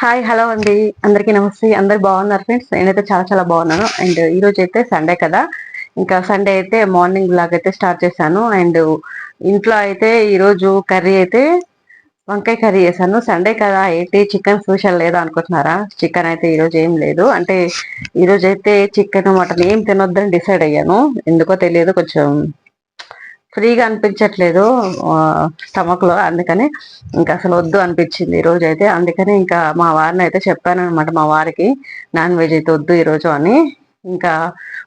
Hi hello అండి. అందరికీ నమస్తే. అందరు బాగున్నారు ఫ్రెండ్స్ నేనైతే చాలా చాలా బాగున్నాను. అండ్ ఈ రోజు అయితే సండే కదా. ఇంకా సండే అయితే మార్నింగ్ బ్లాగ్ అయితే స్టార్ట్ చేశాను. అండ్ ఇంట్లో అయితే ఈరోజు కర్రీ అయితే వంకాయ కర్రీ చేశాను. సండే కదా. ఏంటి? చికెన్ స్పెషల్ లేదా అనుకుంటున్నారా? చికెన్ అయితే ఈరోజు ఏం లేదు. అంటే ఈరోజు అయితే చికెన్ మటన్ ఏం తినొద్దని డిసైడ్ అయ్యాను. ఎందుకో తెలియదు. కొంచెం ఫ్రీగా అనిపించట్లేదు స్టమక్లో అందుకని ఇంకా అసలు వద్దు అనిపించింది ఈ అయితే. అందుకని ఇంకా మా వారిని అయితే చెప్పాను అనమాట మా వారికి నాన్ వెజ్ అయితే వద్దు ఈరోజు అని. ఇంకా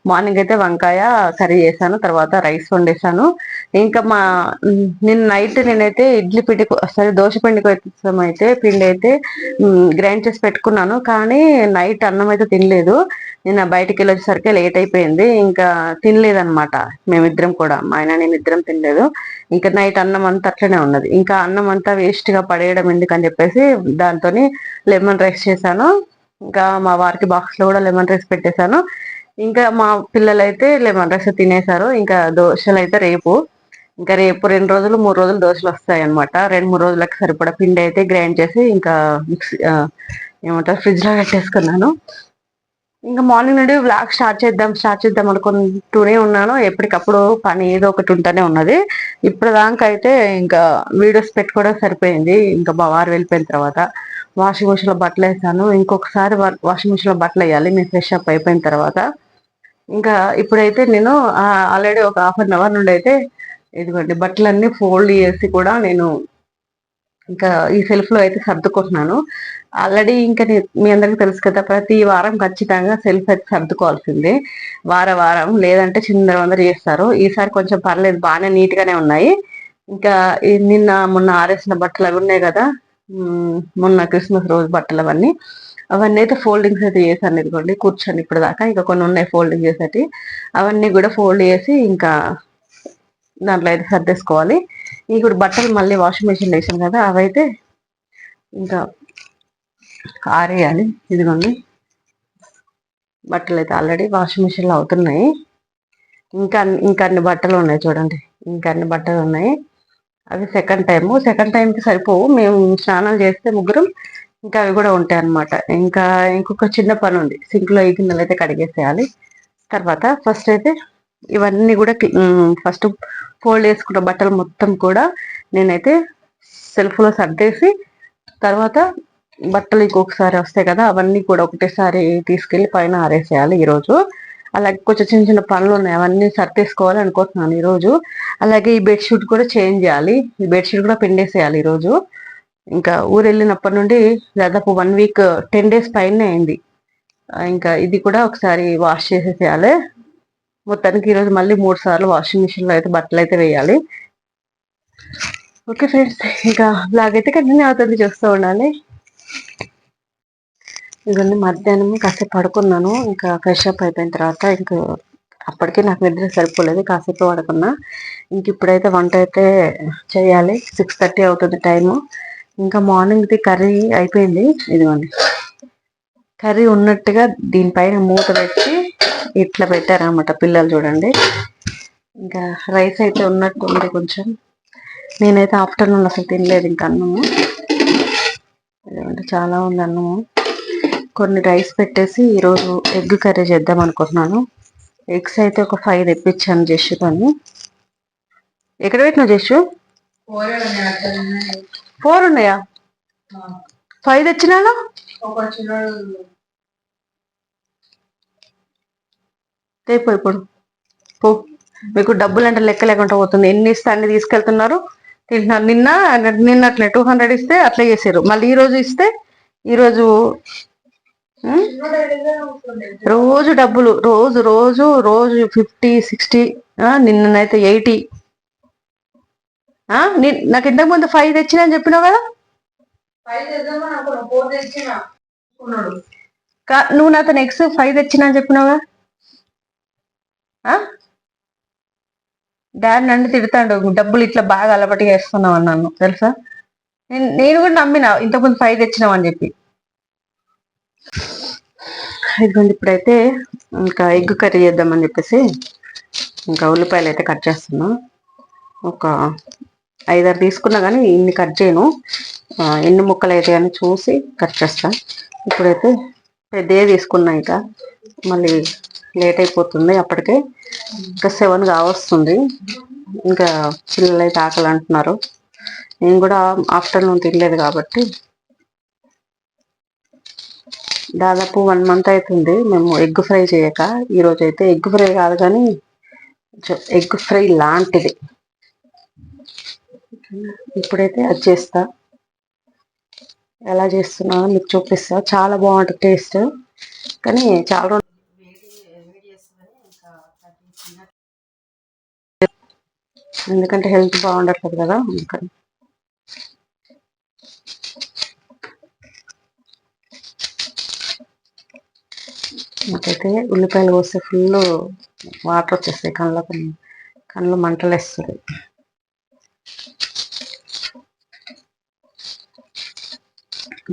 మార్నింగ్ అయితే వంకాయ కర్రీ చేశాను తర్వాత రైస్ వండేసాను ఇంకా మా నిన్న నైట్ నేనైతే ఇడ్లీ పిండి సరే దోశ పిండి కోసం అయితే పిండి అయితే గ్రైండ్ చేసి పెట్టుకున్నాను. కానీ నైట్ అన్నం అయితే తినలేదు. నిన్న బయటికి వెళ్ళేసరికి లేట్ అయిపోయింది. ఇంకా తినలేదనమాట మేమిద్దరం కూడా మా ఆయన నేను ఇద్దరం తినలేదు. ఇంకా నైట్ అన్నం అంతా అట్లనే ఉన్నది. ఇంకా అన్నం అంతా వేస్ట్గా పడేయడం ఎందుకని చెప్పేసి దాంతో లెమన్ రైస్ చేశాను. ఇంకా మా వారికి బాక్స్లో కూడా లెమన్ రైస్ పెట్టేశాను. ఇంకా మా పిల్లలైతే లెమన్ రైస్ తినేశారు. ఇంకా దోశలు అయితే రేపు ఇంకా రేపు రెండు రోజులు మూడు రోజులు దోశలు వస్తాయి అనమాట రెండు మూడు రోజులకు సరిపడా పిండి అయితే గ్రైండ్ చేసి ఇంకా మిక్సీ ఏమంటారు ఫ్రిడ్జ్లో పెట్టేసుకున్నాను. ఇంకా మార్నింగ్ నుండి బ్లాగ్ స్టార్ట్ చేద్దాం స్టార్ట్ చేద్దాం అనుకుంటూనే ఉన్నాను. ఎప్పటికప్పుడు పని ఏదో ఒకటి ఉంటూనే ఉన్నది. ఇప్పుడు దాకా అయితే ఇంకా వీడియోస్ పెట్టుకోవడం సరిపోయింది. ఇంకా మా వారు వెళ్ళిపోయిన తర్వాత వాషింగ్ మిషన్లో బట్టలు వేసాను. ఇంకొకసారి వాషింగ్ మిషన్లో బట్టలు వేయాలి. మేము ఫ్రెష్ అప్ అయిపోయిన తర్వాత. ఇంకా ఇప్పుడైతే నేను ఆల్రెడీ ఒక హాఫ్ అన్ అవర్ నుండి అయితే ఇదిగోండి బట్టలన్నీ ఫోల్డ్ చేసి కూడా నేను ఇంకా ఈ సెల్ఫ్లో అయితే సర్దుకుంటున్నాను. ఆల్రెడీ ఇంకా మీ అందరికి తెలుసు కదా ప్రతి వారం ఖచ్చితంగా సెల్ఫ్ అయితే సర్దుకోవాల్సిందే. వార వారం లేదంటే చిన్న వందరు చేస్తారు. ఈసారి కొంచెం పర్లేదు బాగానే నీట్గానే ఉన్నాయి. ఇంకా నిన్న మొన్న ఆరేసిన బట్టలు అవి ఉన్నాయి కదా మొన్న క్రిస్మస్ రోజు బట్టలు అవన్నీ. అవన్నీ అయితే ఫోల్డింగ్స్ అయితే చేశాను ఇదిగోండి కూర్చొని ఇప్పుడు దాకా ఇంకా కొన్ని ఉన్నాయి ఫోల్డింగ్ చేసేటి. అవన్నీ కూడా ఫోల్డ్ చేసి ఇంకా దాంట్లో అయితే సర్దేసుకోవాలి. ఇప్పుడు బట్టలు మళ్ళీ వాషింగ్ మెషిన్ వేసాం కదా అవైతే ఇంకా ఆరేయాలి. ఇదిగోండి. బట్టలు అయితే ఆల్రెడీ వాషింగ్ మెషిన్లో అవుతున్నాయి. ఇంకా ఇంకా అన్ని బట్టలు ఉన్నాయి చూడండి. ఇంకా అన్ని బట్టలు ఉన్నాయి. అవి సెకండ్ టైము సెకండ్ టైంకి సరిపోవు. మేము స్నానాలు చేస్తే ముగ్గురం ఇంకా అవి కూడా ఉంటాయి అనమాట ఇంకా ఇంకొక చిన్న పని ఉంది. సింక్లో ఈ గిన్నెలు అయితే కడిగేసేయాలి. తర్వాత ఫస్ట్ అయితే ఇవన్నీ కూడా ఫస్ట్ ఫోల్డ్ చేసుకున్న బట్టలు మొత్తం కూడా నేనైతే సెల్ఫ్లో సర్దేసి తర్వాత బట్టలు ఇంకొకసారి వస్తాయి కదా అవన్నీ కూడా ఒకటేసారి తీసుకెళ్ళి పైన ఆరేసేయాలి ఈరోజు. అలాగే కొంచెం చిన్న చిన్న పనులు ఉన్నాయి అవన్నీ సర్దేసుకోవాలి అనుకుంటున్నాను ఈరోజు. అలాగే ఈ బెడ్షీట్ కూడా చేంజ్ చేయాలి. ఈ బెడ్షీట్ కూడా పిండేసేయాలి ఈరోజు. ఇంకా ఊరు వెళ్ళినప్పటి నుండి దాదాపు వన్ వీక్ టెన్ డేస్ పైన అయింది. ఇంకా ఇది కూడా ఒకసారి వాష్ చేసేసేయాలి. మొత్తానికి ఈరోజు మళ్ళీ మూడు సార్లు వాషింగ్ మిషన్లో అయితే బట్టలు అయితే వేయాలి. ఓకే ఫ్రెండ్స్ ఇంకా బ్లాగ్ అయితే కంటిన్యూ అవుతుంది. చూస్తూ ఉండాలి. ఇవన్నీ మధ్యాహ్నం కాసేపు పడుకున్నాను. ఇంకా ఫ్రెష్ అప్ అయిపోయిన తర్వాత ఇంకా అప్పటికే నాకు నిద్ర సరిపోలేదు కాసేపు పడుకున్నా. ఇంక ఇప్పుడైతే వంట అయితే చేయాలి. సిక్స్ థర్టీ అవుతుంది టైము. ఇంకా మార్నింగ్ది కర్రీ అయిపోయింది. ఇదిగోండి. కర్రీ ఉన్నట్టుగా దీనిపైన మూత పెట్టి ఇట్లా పెట్టారనమాట పిల్లలు చూడండి. ఇంకా రైస్ అయితే ఉన్నట్టు ఉంది కొంచెం. నేనైతే ఆఫ్టర్నూన్ అసలు తినలేదు ఇంకా అన్నము. చాలా ఉంది అన్నము. కొన్ని రైస్ పెట్టేసి ఈరోజు ఎగ్ కర్రీ చేద్దాం అనుకుంటున్నాను. ఎగ్స్ అయితే ఒక ఫైవ్ తెప్పించాను జస్సు తను ఎక్కడ పెట్టినా జస్సు ఫోర్ ఉన్నాయా. ఫైవ్ తెచ్చినాను? రేపు ఇప్పుడు పో. మీకు డబ్బులు అంటే లెక్క లేకుండా పోతుంది. ఎన్ని ఇస్తే అన్ని తీసుకెళ్తున్నారు. తింటున్నారు. నిన్న నిన్నట్లే టూ హండ్రెడ్ ఇస్తే అట్లా చేసారు మళ్ళీ ఈ రోజు ఇస్తే ఈరోజు రోజు డబ్బులు. రోజు రోజు రోజు ఫిఫ్టీ సిక్స్టీ నిన్ననైతే ఎయిటీ. నాకు ఇంతకు ముందు ఫైవ్ తెచ్చినా అని చెప్పినావు కదా? నువ్వు నాతో నెక్స్ట్ ఫైవ్ తెచ్చినా అని చెప్పినావు కదా? డాడీ నన్ను తిడతాడు డబ్బులు ఇట్లా బాగా అలవాటు వేస్తున్నావు అన్నాను తెలుసా? నేను కూడా నమ్మిన ఇంతకుముందు ఫైవ్ తెచ్చినావు అని చెప్పి. ఇదిగోండి ఇప్పుడైతే ఇంకా ఎగ్ కర్రీ చేద్దామని చెప్పేసి ఇంకా ఉల్లిపాయలు అయితే కట్ చేస్తున్నా. ఒక ఐదారు తీసుకున్నా కానీ ఇన్ని కట్ చేయను. ఎన్ని ముక్కలు అయితే అని చూసి కట్ చేస్తాను ఇప్పుడైతే పెద్దగా తీసుకున్నా ఇంకా. మళ్ళీ లేట్ అయిపోతుంది అప్పటికే ఇంకా సెవెన్ కావస్తుంది. ఇంకా పిల్లలు అయితే ఆకలి అంటున్నారు నేను కూడా ఆఫ్టర్నూన్ తినలేదు కాబట్టి. దాదాపు వన్ మంత్ అవుతుంది మేము ఎగ్ ఫ్రై చేయక. ఈరోజు అయితే ఎగ్ ఫ్రై కాదు కానీ ఎగ్ ఫ్రై లాంటిది. ఇప్పుడైతే అది చేస్తా. ఎలా చేస్తున్నా మీకు చూపిస్తా. చాలా బాగుంటుంది టేస్ట్. కానీ చాలా ఎందుకంటే హెల్త్ బాగుండట్లేదు కదా అందుకని నాకైతే ఉల్లిపాయలు కోస్తే ఫుల్ వాటర్ వచ్చేస్తాయి కళ్ళకు కళ్ళు మంటలు వేస్తుంది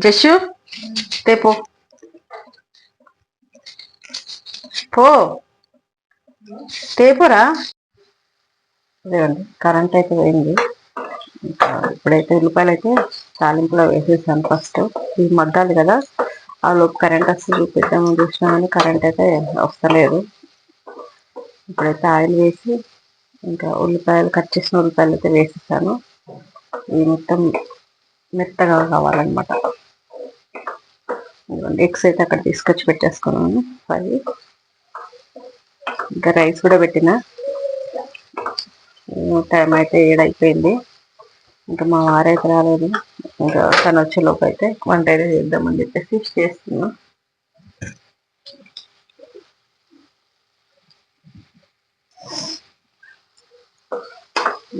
జస్సు తే పో. పో. తేపోరా లేదండి కరెంట్ అయితే పోయింది. ఇంకా ఇప్పుడైతే ఉల్లిపాయలు అయితే తాలింపులో వేసేసాను ఫస్ట్ ఇవి మగ్గాలి కదా ఆ లోపు కరెంట్ వస్తే చూపిద్దామని చూసినా కానీ కరెంట్ అయితే వస్తలేదు. ఇప్పుడైతే ఆయిల్ వేసి ఇంకా ఉల్లిపాయలు కట్ చేసిన ఉల్లిపాయలు అయితే వేసేసాను. ఇవి మొత్తం మెత్తగా కావాలన్నమాట. ఎగ్స్ అయితే అక్కడ తీసుకొచ్చి పెట్టేసుకున్నాను. ఫ్రై ఇంకా రైస్ కూడా పెట్టిన. టైం అయితే ఏడైపోయింది ఇంకా మా వారైతే రాలేదు. ఇంకా తను వచ్చేలోపు అయితే వంట అయితే చేద్దామని చెప్పేసి చేస్తున్నాం.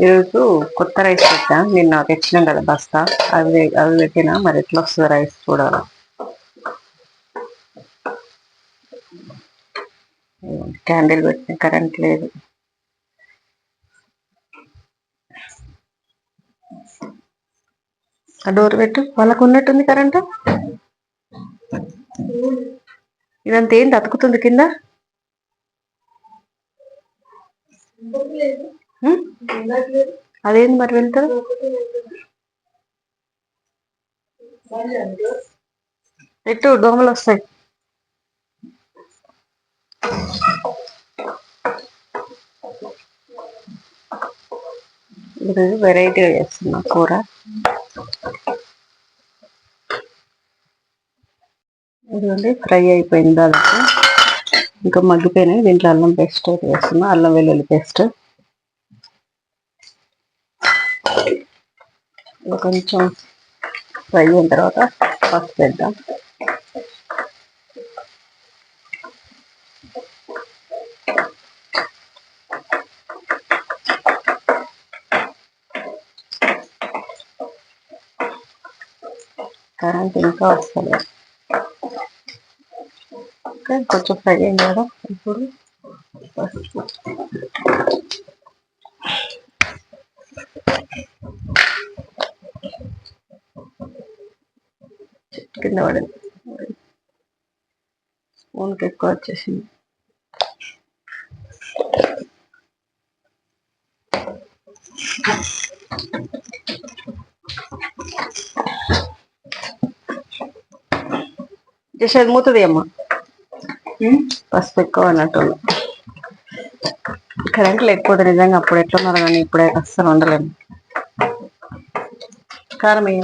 ఈరోజు కొత్త రైస్ పెట్టా. నాకు తెచ్చినాం కదా బస్తా. అవి అవి పెట్టినా మరి ఎట్లా వస్తుంది రైస్ చూడాలి. క్యాండిల్ పెట్టిన కరెంట్ లేదు. ఆ డోర్ పెట్టు. వాళ్ళకు ఉన్నట్టుంది కరెంటు. ఇదంతా ఏంటి అతుకుతుంది కింద? అదేంది మరి వెళ్తారు పెట్టు దోమలు వస్తాయి. ఈరోజు వెరైటీగా చేస్తున్నా కూర. ఇదిగోండి ఫ్రై అయిపోయింది దాదాపు ఇంకా మగ్గిపోయినాయి. దీంట్లో అల్లం పేస్ట్ అయితే వేస్తున్నా. అల్లం వెల్లుల్లి పేస్ట్. కొంచెం ఫ్రై అయిన తర్వాత పసుపు వేద్దాం. కరెంట్ ఇంకా వస్తలేదు. కొంచెం ఫ్రై అయింది కదా ఇప్పుడు పసుపు చెట్టు కింద పడింది స్పూన్కి ఎక్కువ వచ్చేసింది జస్ట్ అది మూతుంది అమ్మ పసుపు ఎక్కువ అన్నట్టు కరెంట్ లేకపోతే నిజంగా అప్పుడు ఎట్లున్నారు కానీ ఇప్పుడే అస్సలు ఉండలేము కారం అయ్యి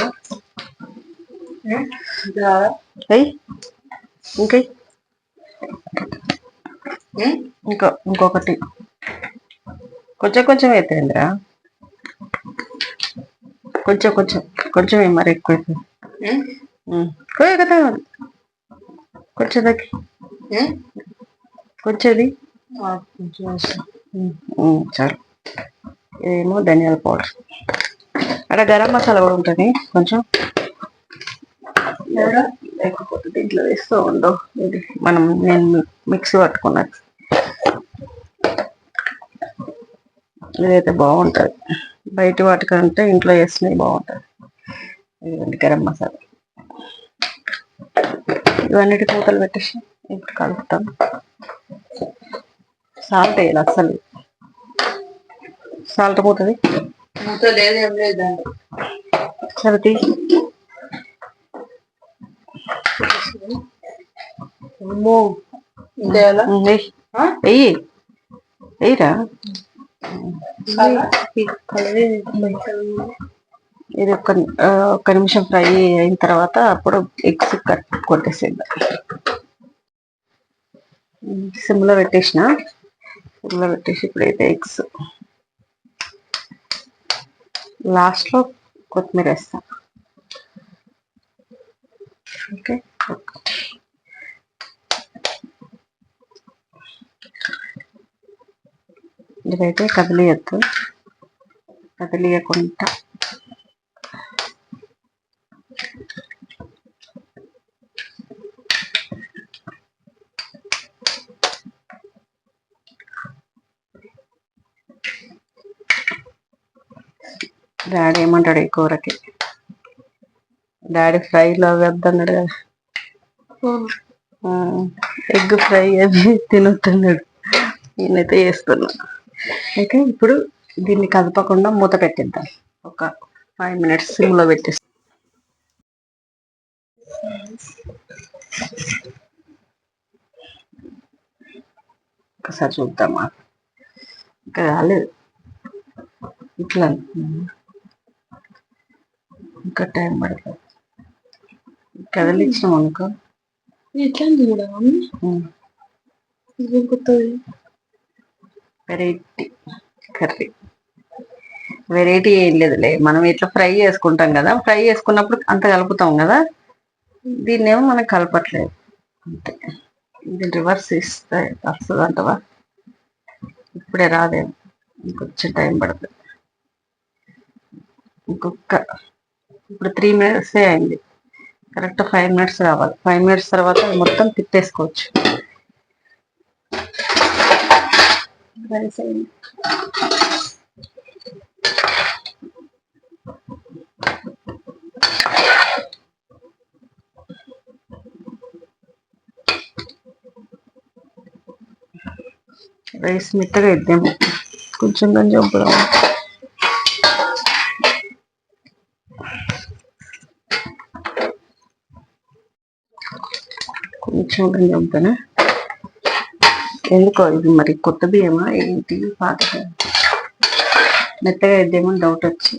ఇంకై? ఇంకో ఇంకొకటి. కొంచెం కొంచెం అవుతాయిందిరా కొంచెం కొంచెం కొంచెం ఏం మరి ఎక్కువ అవుతుంది కదా. కొంచెం దగ్గర కొంచెంది చాలు. ఇదేమో ధనియాల పౌడర్. అక్కడ గరం మసాలా కూడా ఉంటుంది. కొంచెం లేకపోతే దీంట్లో వేస్తూ ఉండవు ఇది మనం నేను మిక్సీ పట్టుకున్నది ఇదైతే బాగుంటుంది. బయట వాటికంటే ఇంట్లో వేసినవి బాగుంటుంది. ఇదిగోండి గరం మసాలా. ఇవన్నిటి కూతలు పెట్టేసి ఇప్పుడు కలుపుతాం? సాల్ట్ వేయాలి అస్సలు. సాల్ట్ పోతుంది? ఇంతేలా వెయ్యి వెయ్యిరా ఇది ఒక్క ఆ, ఒక్క నిమిషం ఫ్రై అయిన తర్వాత అప్పుడు ఎగ్స్ కట్ కొట్టేసేద్దాం. సిమ్లో పెట్టేసిన. సిమ్లో పెట్టేసి ఇప్పుడైతే ఎగ్స్. లాస్ట్లో కొత్తిమీర వేస్తా. ఓకే. ఇదైతే కదిలియద్దు. కదిలియకుండా డాడీ ఏమంటాడు ఈ కూరకి? డాడీ ఫ్రైలో వద్దన్నాడు కదా. ఎగ్ ఫ్రై అది తినొద్దన్నాడు. నేనైతే చేస్తున్నా. అయితే ఇప్పుడు దీన్ని కదపకుండా మూత పెట్టిద్దాం. ఒక ఫైవ్ మినిట్స్ సిమ్లో పెట్టేసి ఒకసారి చూద్దామా? ఇంకా రాలేదు. ఇట్లా. ఇంకా టైం పడుతుంది. కదిలిచ్చినాం అనుకో. ఎట్లా ఇది కొత్తది. Variety curry. వెరైటీ ఏం లేదులే. మనం ఇట్లా ఫ్రై చేసుకుంటాం కదా. ఫ్రై చేసుకున్నప్పుడు అంత కలుపుతాం కదా. దీన్నేమో మనం కలపట్లేదు. అంతే. ఇది రివర్స్ ఇస్తే వస్తుంది అంటవా ఇప్పుడే రాదేమో ఇంకొంచెం టైం పడుతుంది. ఇంకొక ఇప్పుడు త్రీ మినిట్సే అయింది. కరెక్ట్ ఫైవ్ మినిట్స్ రావాలి. ఫైవ్ మినిట్స్ తర్వాత అది మొత్తం తిప్పేసుకోవచ్చు. రైస్ అయింది. రైస్ మెత్తగా ఇద్దాము కొంచెం కొంచెం చంపుదాం కొంచెం ఎందుకో ఇది మరి కొత్త బియ్యమా ఏంటి? పాత మెత్తగా ఇద్దేమో డౌట్ వచ్చి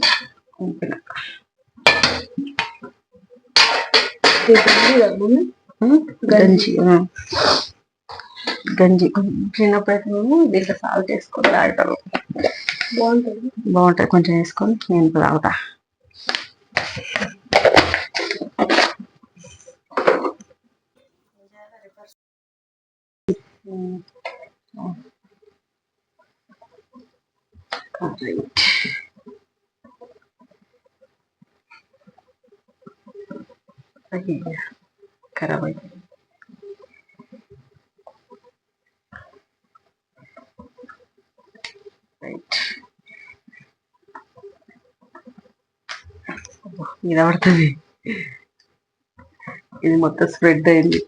గంజి గంజి. చిన్నప్పుడైతే మేము దీంట్లో సాల్ట్ వేసుకొని తాగుతాము బాగుంటుంది. బాగుంటుంది. కొంచెం వేసుకొని నేను తాగుతా. Complete. అయ్యో ఖరాబ్ అయిపోయింది రైట్ మీద పడుతుంది ఇది మొత్తం స్ప్రెడ్ అయింది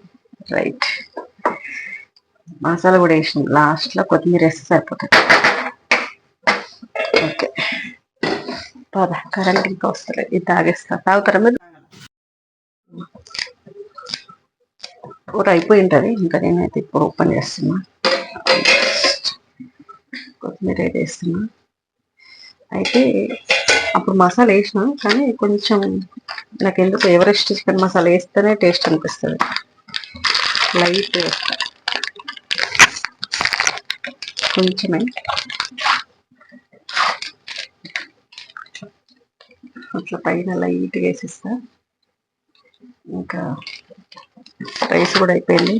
రైట్ మసాలా కూడా వేసిన లాస్ట్లో కొత్తిమీర వేస్తే సరిపోతుంది. ఓకే. పద కరెంట్ ఇంకా వస్తలేదు. ఇది తాగేస్తా. తాగుతారా మీరు? కూర అయిపోయి ఉంటుంది ఇంకా నేనైతే ఇప్పుడు ఓపెన్ చేస్తున్నా. కొత్తిమీర అయితే వేస్తున్నా. అయితే అప్పుడు మసాలా వేసిన కానీ కొంచెం నాకు ఎందుకు ఎవరెస్ట్ చికెన్ మసాలా వేస్తేనే టేస్ట్ అనిపిస్తుంది. లైట్ వేస్తా. కొంచెమే. అట్లా పైన లైట్గా వేసిస్తా. ఇంకా రైస్ కూడా అయిపోయింది.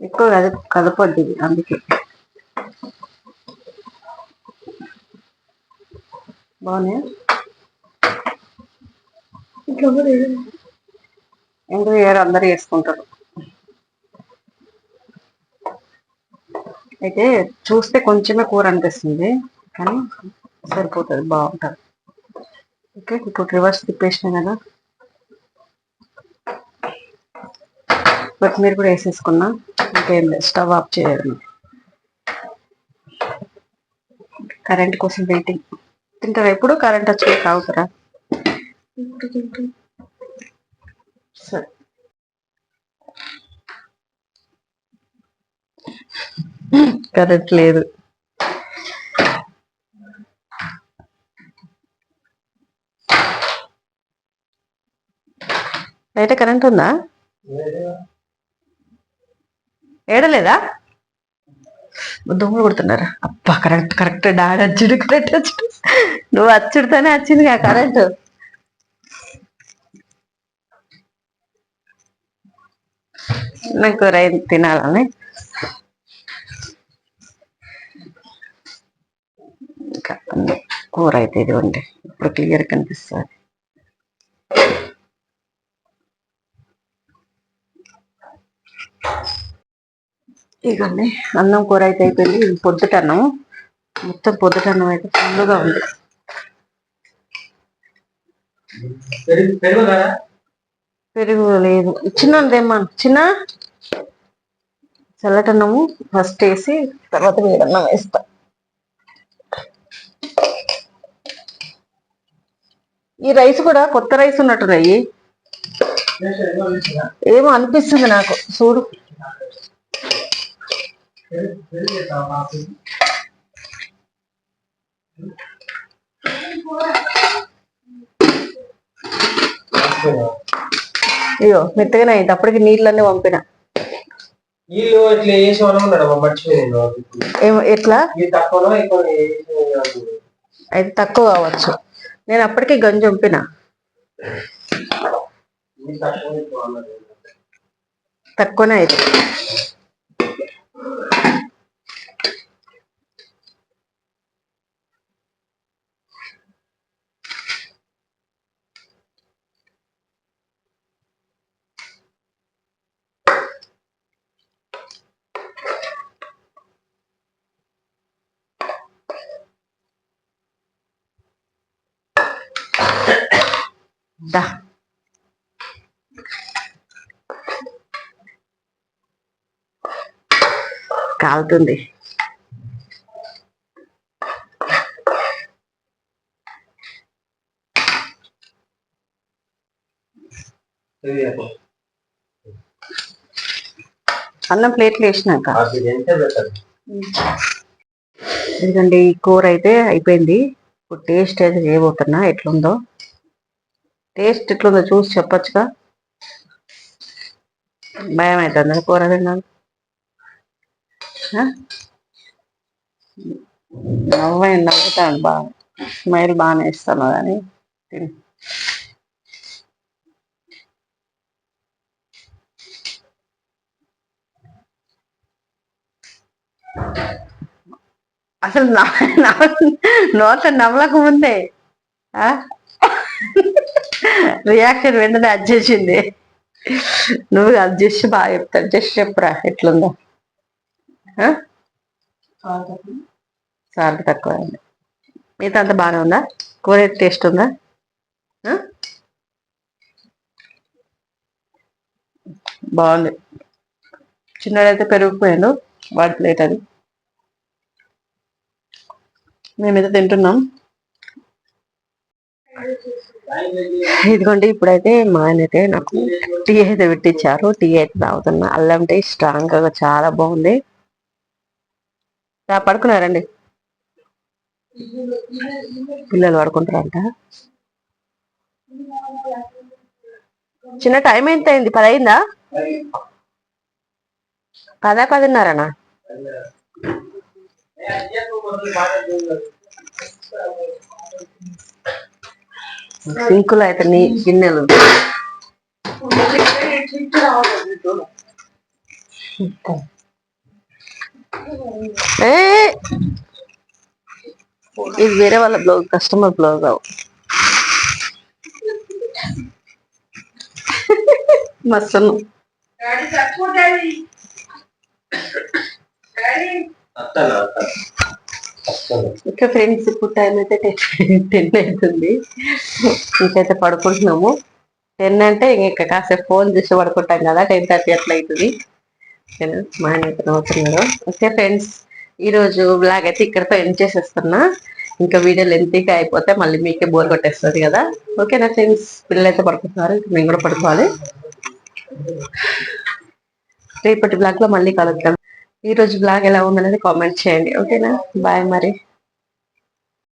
ఎక్కువ కద కదపద్దు ఇది అందుకే. బాగున్నాయా? ఇంకా ఎవరు ఎందుకు వేరే అందరు వేసుకుంటారు. అయితే చూస్తే కొంచెమే కూర అనిపిస్తుంది కానీ సరిపోతుంది బాగుంటుంది. ఓకే ఇప్పుడు రివర్స్ తిప్పేసిన కదా. కొత్తిమీర కూడా వేసేసుకున్నా ఇంకేం లేదు స్టవ్ ఆఫ్ చేయడం కరెంట్ కోసం వెయిటింగ్ తింటారా? ఎప్పుడు కరెంట్ వచ్చి కావుతారా సరే. కరెంట్ లేదు. బయట కరెంట్ ఉందా? ఏడలేదా? దుమ్ములు కొడుతున్నారా? అబ్బా కరెక్ట్ కరెక్ట్. డాడీ అచ్చుడు కరెక్ట్ అచ్చుడు. నువ్వు అచ్చుడుతోనే వచ్చింది ఆ కరెంట్. నాకు రై తినాలని. ఇంకా కూర అయితే ఇదిగోండి ఇప్పుడు క్లియర్ కనిపిస్తుంది. ఇదిగోండి అన్నం కూర అయితే అయిపోయింది. ఇది పొద్దుటన్నం మొత్తం పొద్దుటన్నం అయితే ఫుల్గా ఉంది. పెరుగు లేదు. చిన్నదేమ్మా చిన్న? చల్లటన్నము ఫస్ట్ వేసి తర్వాత వేడన్నం వేస్తా. ఈ రైస్ కూడా కొత్త రైస్ ఉన్నట్టున్నాయి. ఏమో అనిపిస్తుంది నాకు చూడు? అయ్యో మెత్తగానే అయింది. అప్పటికి నీళ్ళన్నీ పంపిన. ఎట్లా? అయితే తక్కువ కావచ్చు. నేను అప్పటికి గంజి అన్నది తక్కువనే అయితే దా. కాలుతుంది. అన్నం ప్లేట్లు వేసినాక. అది ఎందుకంటే ఈ కూర అయితే అయిపోయింది. ఇప్పుడు టేస్ట్ అయితే చేయబోతున్నా. ఎట్లుందో. టేస్ట్ ఎట్లుందో చూసి చెప్పచ్చుగా. భయం అవుతుంది కూర తిన్నాను నవ్వే నవ్వుతాను బాగా. స్మైల్ బాగానే ఇస్తాను కానీ తిని. అసలు నవ్వ- నవ్వ- నోట నవ్వక ముందే రియాక్షన్ వెంటనే అడ్జేసింది నువ్వు అడ్జస్ట్ బాగా చెప్తాను జస్ట్ చెప్పురా ఎట్లుందో. సాల్ట్ తక్కువ అయింది మిగతా అంతా బాగానే ఉందా? కూర టేస్ట్ ఉందా? బాగుంది. చిన్నడైతే పెరిగిపోయాడు వాడి ప్లేట్ అది. మేమైతే తింటున్నాం. ఇదిగోండి ఇప్పుడైతే మా ఆయనైతే నాకు టీ అయితే పెట్టించారు టీ అయితే తాగుతున్నా. అల్లం టీ స్ట్రాంగ్గా చాలా బాగుంది. పడుకున్నారండి పిల్లలు పడుకుంటారంట చిన్న టైం ఎంత అయింది? పది అయిందా? పదా పదిన్నరనా సింకులు అయితే నీ గిన్నెలు. ఏ! ఇది వేరే వాళ్ళ బ్లౌజ్ కస్టమర్ బ్లౌజ్ అవు. మస్తు అత్తనా అత్తనా ఇంకా ఫ్రెండ్స్ ఇప్పుడు టైం అయితే టెన్ అవుతుంది. ఇంకైతే పడుకుంటున్నాము. టెన్ అంటే ఇంకా కాసేపు ఫోన్ చూసి పడుకుంటాం కదా టెన్ థర్టీ అట్లా అవుతుంది. ఓకేనా? మా ఆయన అయితే ఓకే ఫ్రెండ్స్ ఈ రోజు బ్లాగ్ అయితే ఇక్కడతో ఎండ్ చేసేస్తున్నా. ఇంకా వీడియో లెంతీగా అయిపోతే మళ్ళీ మీకే బోర్ కొట్టేస్తుంది కదా. ఓకేనా ఫ్రెండ్స్ పిల్లలు అయితే పడుకుంటున్నారు మేము కూడా పడుకోవాలి. రేపటి బ్లాగ్లో మళ్ళీ కలుద్దాం. ఈ రోజు బ్లాగ్ ఎలా ఉందనేది కామెంట్ చేయండి ఓకేనా బాయ్ మరి.